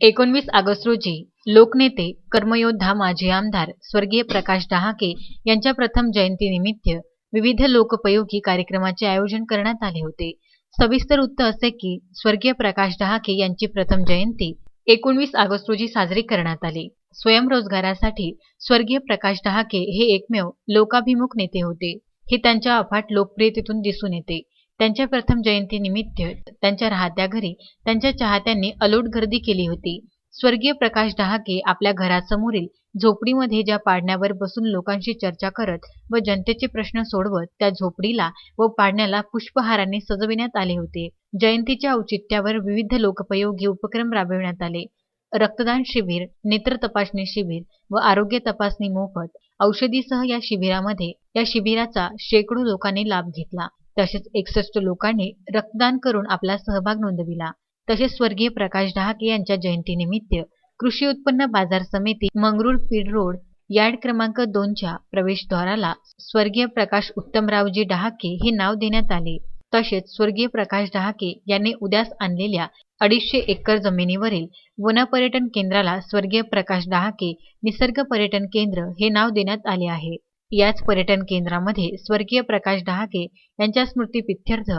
एकोणवीस ऑगस्ट रोजी लोकनेते कर्मयोद्धा माजी आमदार स्वर्गीय प्रकाश डहाके यांच्या प्रथम जयंतीनिमित्त विविध लोकोपयोगी कार्यक्रमाचे आयोजन करण्यात आले होते. सविस्तर उत्तर असे की स्वर्गीय प्रकाश डहाके यांची प्रथम जयंती एकोणवीस ऑगस्ट रोजी साजरी करण्यात आली. स्वयंरोजगारासाठी स्वर्गीय प्रकाश डहाके हे एकमेव लोकाभिमुख नेते होते. हे त्यांच्या अफाट लोकप्रियतेतून दिसून येते. त्यांच्या प्रथम जयंतीनिमित्त त्यांच्या राहत्या घरी त्यांच्या चाहत्यांनी अलोट गर्दी केली होती. स्वर्गीय प्रकाश डहाके आपल्या घरासमोरील झोपडीमध्ये ज्या पाडण्यावर बसून लोकांशी चर्चा करत व जनतेचे प्रश्न सोडवत त्या झोपडीला व पाडण्याला पुष्पहाराने सजविण्यात आले होते. जयंतीच्या औचित्यावर विविध लोकपयोगी उपक्रम राबविण्यात आले. रक्तदान शिबिर नेत्र तपासणी शिबिर व आरोग्य तपासणी मोफत औषधीसह या शिबिरामध्ये या शिबिराचा शेकडो लोकांनी लाभ घेतला. तसेच एकसष्ट लोकांनी रक्तदान करून आपला सहभाग नोंदविला. तसेच स्वर्गीय प्रकाश डहाके यांच्या जयंतीनिमित्त कृषी उत्पन्न बाजार समिती मंगरुळ पीड रोड यार्ड क्रमांक दोनच्या प्रवेशद्वाराला स्वर्गीय प्रकाश उत्तमरावजी डहाके हे नाव देण्यात आले. तसेच स्वर्गीय प्रकाश डहाके यांनी उद्यास आणलेल्या अडीचशे एकर जमिनीवरील वन पर्यटन केंद्राला स्वर्गीय प्रकाश डहाके निसर्ग पर्यटन केंद्र हे नाव देण्यात आले आहे. याच पर्यटन केंद्रामध्ये स्वर्गीय प्रकाश डहाके यांच्या स्मृतीप्रित्यर्थ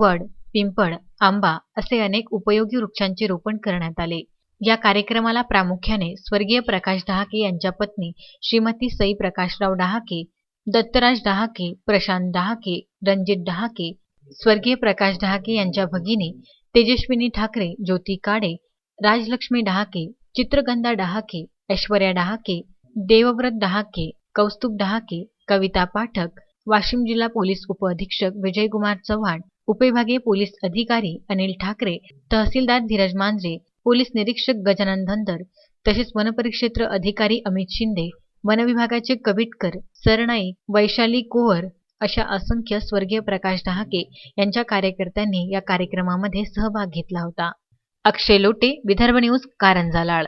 वड पिंपळ आंबा असे अनेक उपयोगी वृक्षांचे रोपण करण्यात आले. या कार्यक्रमाला प्रामुख्याने स्वर्गीय प्रकाश डहाके यांच्या पत्नी श्रीमती सई प्रकाशराव डहाके दत्तराज डहाके प्रशांत डहाके रणजित डहाके स्वर्गीय प्रकाश डहाके यांच्या भगिनी तेजस्विनी ठाकरे ज्योती काडे राजलक्ष्मी डहाके चित्रगंधा डहाके ऐश्वर्या डहाके देवव्रत डहाके कौस्तुभ डहाके कविता पाठक वाशिम जिल्हा पोलीस उपअधीक्षक विजयकुमार चव्हाण उपविभागीय पोलीस अधिकारी अनिल ठाकरे तहसीलदार धीरज मांजरे पोलीस निरीक्षक गजानन धनदर तसेच वनपरिक्षेत्र अधिकारी अमित शिंदे वनविभागाचे कबिटकर सरनाईक वैशाली कोहर अशा असंख्य स्वर्गीय प्रकाश डहाके यांच्या कार्यकर्त्यांनी या कार्यक्रमामध्ये सहभाग घेतला होता. अक्षय लोटे विदर्भ न्यूज कारंजा लाळ